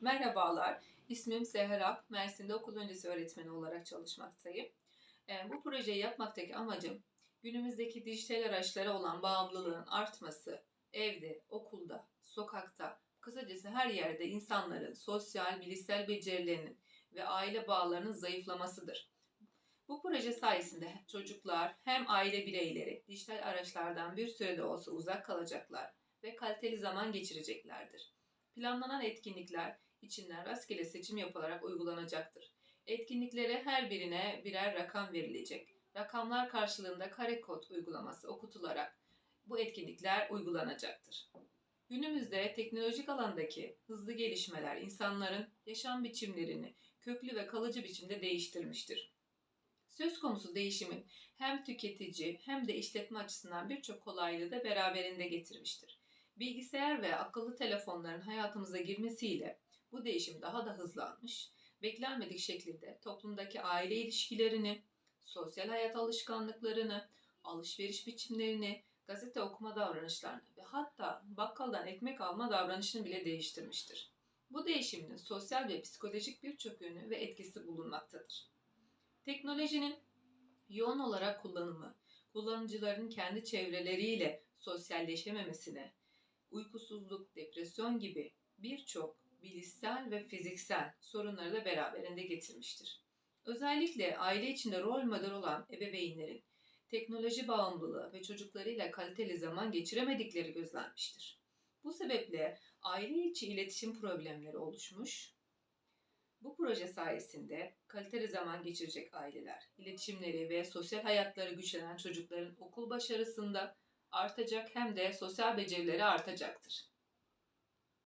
Merhabalar, ismim Seher Ak, Mersin'de okul öncesi öğretmeni olarak çalışmaktayım. Ee, Bu projeyi yapmaktaki amacım günümüzdeki dijital araçlara olan bağımlılığın artması, evde, okulda, sokakta, kısacası her yerde insanların sosyal, bilişsel becerilerinin ve aile bağlarının zayıflamasıdır. Bu proje sayesinde çocuklar hem aile bireyleri dijital araçlardan bir sürede olsa uzak kalacaklar ve kaliteli zaman geçireceklerdir. Planlanan etkinlikler içinden rastgele seçim yapılarak uygulanacaktır. Etkinliklere her birine birer rakam verilecek. Rakamlar karşılığında kare kod uygulaması okutularak bu etkinlikler uygulanacaktır. Günümüzde teknolojik alandaki hızlı gelişmeler insanların yaşam biçimlerini köklü ve kalıcı biçimde değiştirmiştir. Söz konusu değişimin hem tüketici hem de işletme açısından birçok kolaylığı da beraberinde getirmiştir. Bilgisayar ve akıllı telefonların hayatımıza girmesiyle bu değişim daha da hızlanmış, beklenmedik şekilde toplumdaki aile ilişkilerini, sosyal hayat alışkanlıklarını, alışveriş biçimlerini, gazete okuma davranışlarını ve hatta bakkaldan ekmek alma davranışını bile değiştirmiştir. Bu değişimin sosyal ve psikolojik birçok yönü ve etkisi bulunmaktadır. Teknolojinin yoğun olarak kullanımı, kullanıcıların kendi çevreleriyle sosyalleşememesine, uykusuzluk, depresyon gibi birçok bilişsel ve fiziksel sorunları da beraberinde getirmiştir. Özellikle aile içinde rol model olan ebeveynlerin teknoloji bağımlılığı ve çocuklarıyla kaliteli zaman geçiremedikleri gözlenmiştir. Bu sebeple aile içi iletişim problemleri oluşmuş. Bu proje sayesinde kaliteli zaman geçirecek aileler, iletişimleri ve sosyal hayatları güçlenen çocukların okul başarısında artacak hem de sosyal becerileri artacaktır.